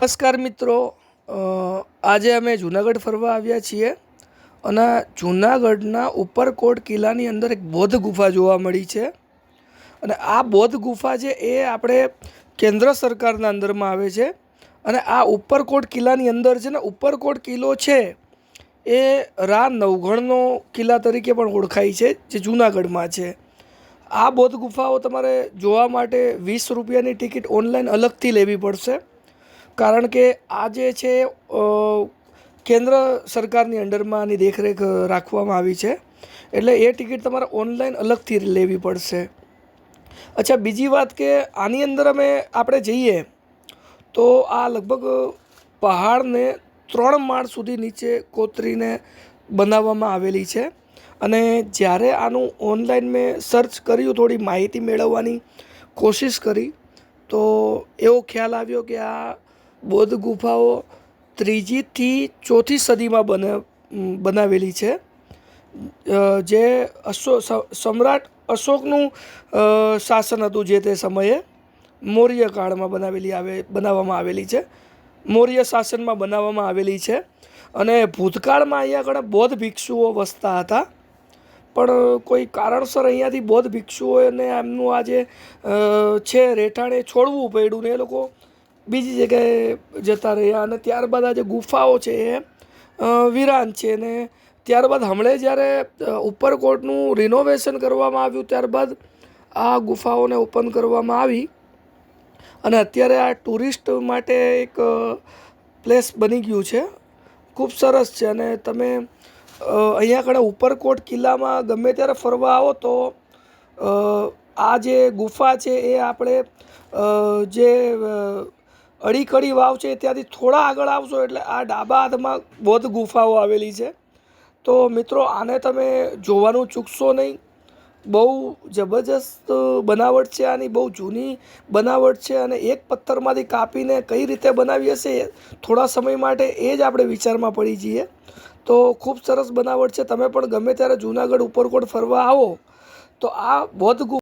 નમસ્કાર મિત્રો. આજે અમે જુનાગઢ ફરવા આવ્યા છીએ અને જુનાગઢના ઉપરકોટ કિલ્લાની અંદર એક બૌદ્ધ ગુફા જોવા મળી છે. અને આ બૌદ્ધ ગુફા છે એ આપણે કેન્દ્ર સરકારના અંદરમાં આવે છે અને આ ઉપરકોટ કિલ્લાની અંદર છે ને ઉપરકોટ કિલ્લો છે એ રા નવઘણનો કિલ્લા તરીકે પણ ઓળખાય છે જે જુનાગઢમાં છે. આ બૌદ્ધ ગુફાઓ તમારે જોવા માટે વીસ રૂપિયાની ટિકિટ ઓનલાઈન અલગથી લેવી પડશે. કારણ કે આ જે છે કેન્દ્ર સરકારની અંડરમાં આની દેખરેખ રાખવામાં આવી છે. એટલે એ ટિકિટ તમારે ઓનલાઈન અલગથી લેવી પડશે. અચ્છા, બીજી વાત કે આની અંદર અમે આપણે જઈએ, તો આ લગભગ પહાડને ત્રણ માળ સુધી નીચે કોતરીને બનાવવામાં આવેલી છે. અને જ્યારે આનું ઓનલાઈન મેં સર્ચ કર્યું, થોડી માહિતી મેળવવાની કોશિશ કરી, તો એવો ખ્યાલ આવ્યો કે આ બૌદ્ધ ગુફાઓ ત્રીજીથી ચોથી સદીમાં બને બનાવેલી છે. જે અશો સમ્રાટ અશોકનું શાસન હતું જે તે સમયે, મૌર્ય કાળમાં બનાવેલી આવે, બનાવવામાં આવેલી છે. મૌર્ય શાસનમાં બનાવવામાં આવેલી છે અને ભૂતકાળમાં અહીંયા આગળ બૌદ્ધ ભિક્ષુઓ વસતા હતા. પણ કોઈ કારણસર અહીંયાથી બૌદ્ધ ભિક્ષુઓને એમનું આ જે છે, રહેઠાણ છોડવું પડ્યું ને એ લોકો બીજી જગ્યાએ જતા રહ્યા અને ત્યારબાદ આ જે ગુફાઓ છે એ વિરાન છે ને ત્યારબાદ હમણે જ્યારે ઉપરકોટનું રિનોવેશન કરવામાં આવ્યું ત્યારબાદ આ ગુફાઓને ઓપન કરવામાં આવી અને અત્યારે આ ટુરિસ્ટ માટે એક પ્લેસ બની ગયું છે. ખૂબ સરસ છે અને તમે અહીંયા આગળ ઉપરકોટ કિલ્લામાં ગમે ત્યારે ફરવા આવો તો આ જે ગુફા છે એ આપણે જે અડીકડી વાવ છે, ત્યાંથી થોડા આગળ આવશો એટલે આ ડાબા હાથમાં બૌદ્ધ ગુફાઓ આવેલી છે. તો મિત્રો, આને તમે જોવાનું ચૂકશો નહીં. બહુ જબરજસ્ત બનાવટ છે આની, બહુ જૂની બનાવટ છે અને એક પથ્થરમાંથી કાપીને કઈ રીતે બનાવી હશે થોડા સમય માટે એ જ આપણે વિચારમાં પડી જઈએ. તો ખૂબ સરસ બનાવટ છે. તમે પણ ગમે ત્યારે જૂનાગઢ ઉપરકોટ ફરવા આવો, તો આ બૌદ્ધ